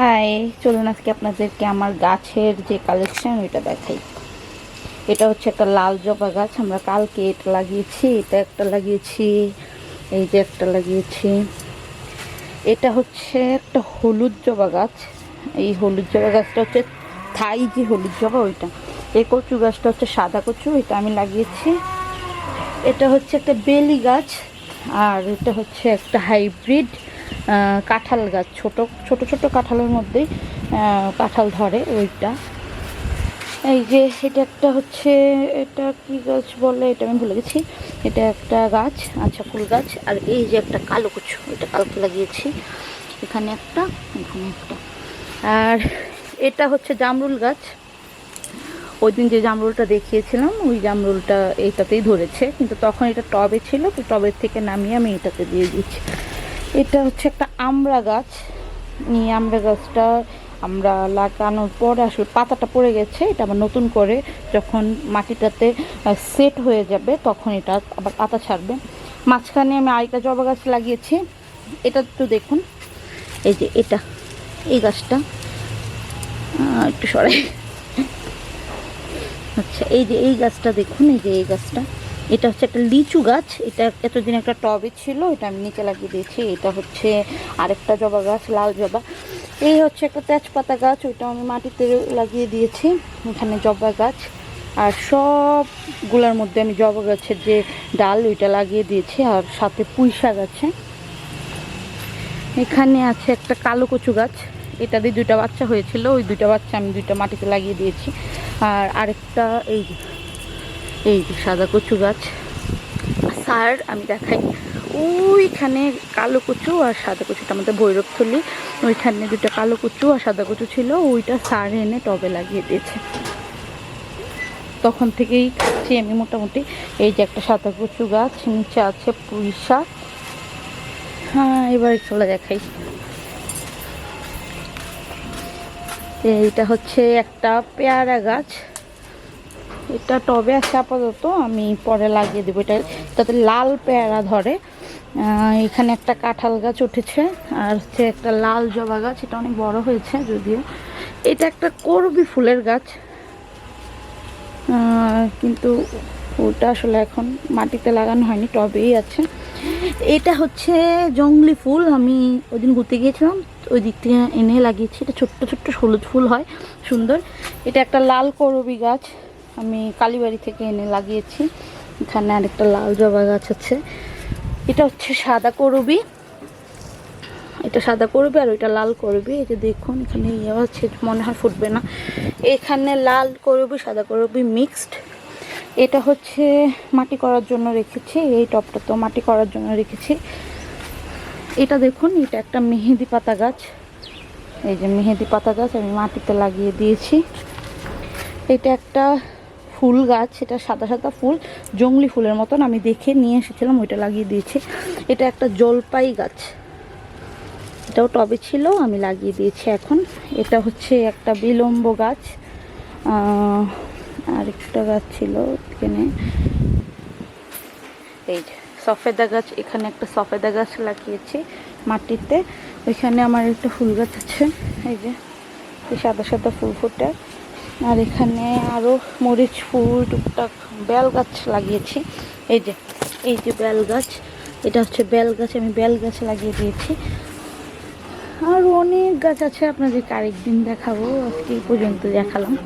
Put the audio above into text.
High, চলুন আজকে আপনাদেরকে আমার গাছের যে কালেকশন ওইটা দেখাই। এটা হচ্ছে একটা লাল জবা গাছ, আমরা কালকে এটা লাগিয়েছি, এটা একটা লাগিয়েছি, এই যে একটা লাগিয়েছি। এটা হচ্ছে একটা হলুদ জবা গাছ। এই হলুদ জবা গাছটা হচ্ছে থাই যে হলুদ জবা, ওইটা। এই কচু গাছটা হচ্ছে সাদা কচু, এটা আমি লাগিয়েছি। এটা হচ্ছে একটা বেলি গাছ, আর এটা হচ্ছে একটা হাইব্রিড কাঁঠাল গাছ, ছোট ছোট ছোট কাঁঠালের মধ্যেই কাঁঠাল ধরে ওইটা। এই যে এটা একটা হচ্ছে, এটা কি গাছ বলে? এটা আমি ভুলে গেছি। এটা একটা গাছ আচ্ছা ফুল গাছ। আর এই যে একটা কালো কুচু, এটা কালকে লাগিয়েছি। এখানে একটা এখানে একটা। আর এটা হচ্ছে জামরুল গাছ। ওই দিন যে জামরুলটা দেখিয়েছিলাম, ওই জামরুলটা এইটাতেই ধরেছে। কিন্তু তখন এটা টবে ছিল, তো টবের থেকে নামিয়ে আমি এটাতে দিয়ে দিচ্ছি। এটা হচ্ছে একটা আমড়া গাছ। এই আমড়া গাছটা আমরা লাগানোর পরে আসলে পাতাটা পড়ে গেছে, এটা আবার নতুন করে যখন মাটিটাতে সেট হয়ে যাবে তখন এটা আবার পাতা ছাড়বে। মাঝখানে আমি আরেকটা জবা গাছ লাগিয়েছি, এটা তো দেখুন। এই যে এটা, এই গাছটা। একটু সরাই। আচ্ছা এই যে এই গাছটা দেখুন, এই যে এই গাছটা। এটা হচ্ছে একটা লিচু গাছ। এটা এতদিন একটা টবে ছিল, এটা আমি নিচে লাগিয়ে দিয়েছি। এটা হচ্ছে আরেকটা জবা গাছ, লাল জবা। এই হচ্ছে একটা তেজপাতা গাছ, ওইটা আমি মাটিতে লাগিয়ে দিয়েছি, এখানে জবা গাছ। আর সবগুলোর মধ্যে আমি জবা গাছের যে ডাল, ওইটা লাগিয়ে দিয়েছি, আর সাথে পুঁই শাক আছে। এখানে আছে একটা কালো কচু গাছ। এটা দিয়ে দুইটা বাচ্চা হয়েছিল, ওই দুইটা বাচ্চা আমি দুইটা মাটিতে লাগিয়ে দিয়েছি। আর আরেকটা এই এই সাদা কচু গাছ। সার আমি দেখাই। ওইখানে কালো কচু আর সাদা কচুটা আমাদের ভৈরবথলি ওইখানে দুটো কালো কচু আর সাদা কচু ছিল, ওইটা সার এনে টবে লাগিয়ে দিয়েছে। তখন থেকেই খাচ্ছি আমি মোটামুটি। এই যে একটা সাদা কচু গাছ, নিচে আছে পুঁই শাক। হ্যাঁ এবারে চলে দেখাই। এইটা হচ্ছে একটা পেয়ারা গাছ। এটা টবে আছে আপাতত, আমি পরে লাগিয়ে দেবো। এটা তাতে লাল পেয়ারা ধরে। এখানে একটা কাঁঠাল গাছ উঠেছে, আর হচ্ছে একটা লাল জবা গাছ, এটা অনেক বড় হয়েছে যদিও। এটা একটা করবি ফুলের গাছ। কিন্তু ওটা আসলে এখন মাটিতে লাগানো হয়নি, টবেই আছে। এটা হচ্ছে জংলি ফুল, আমি ওই দিন ঘুরতে গিয়েছিলাম, ওই দিক থেকে এনে লাগিয়েছি। এটা ছোট্ট ছোট্ট হলুদ ফুল হয়, সুন্দর। এটা একটা লাল করবি গাছ। আমি কালীবাড়ি থেকে এনে লাগিয়েছি। এখানে আরেকটা লাল জবা গাছ আছে। এটা হচ্ছে সাদা করবি এটা সাদা করবি আর ওইটা লাল করবি এই যে দেখুন, এখানে ইয়ে আছে মনে হয় ফুটবে না। এখানে লাল করবি সাদা করবি মিক্সড এটা হচ্ছে মাটি করার জন্য রেখেছি। এই টপটা তো মাটি করার জন্য রেখেছি। এটা দেখুন, এটা একটা মেহেদি পাতা গাছ। এই যে মেহেদি পাতা গাছ আমি মাটিতে লাগিয়ে দিয়েছি। এটা একটা ফুল গাছ, এটা সাদা সাদা ফুল জংলি ফুলের মতন আমি দেখে নিয়ে এসেছিলাম, ওইটা লাগিয়ে দিয়েছি। এটা একটা জলপাই গাছ। এটাও টবে ছিল, আমি লাগিয়ে দিয়েছি এখন। এটা হচ্ছে একটা বিলম্ব গাছ। আরেকটা গাছ ছিল এখানে। এই যে, সফেদা গাছ, এখানে একটা সফেদা গাছ লাগিয়েছি মাটিতে। ওইখানে আমার একটা ফুল গাছ আছে। এই যে সাদা সাদা ফুল ফুটে। আর এখানে আরও মরিচ ফুল, টুকটাক বেল গাছ লাগিয়েছি। এই যে এই যে বেল গাছ, এটা হচ্ছে বেল গাছ, আমি বেল গাছ লাগিয়ে দিয়েছি। আর অনেক গাছ আছে, আপনাদেরকে আরেকদিন দেখাবো, আজকে এই পর্যন্ত দেখালাম।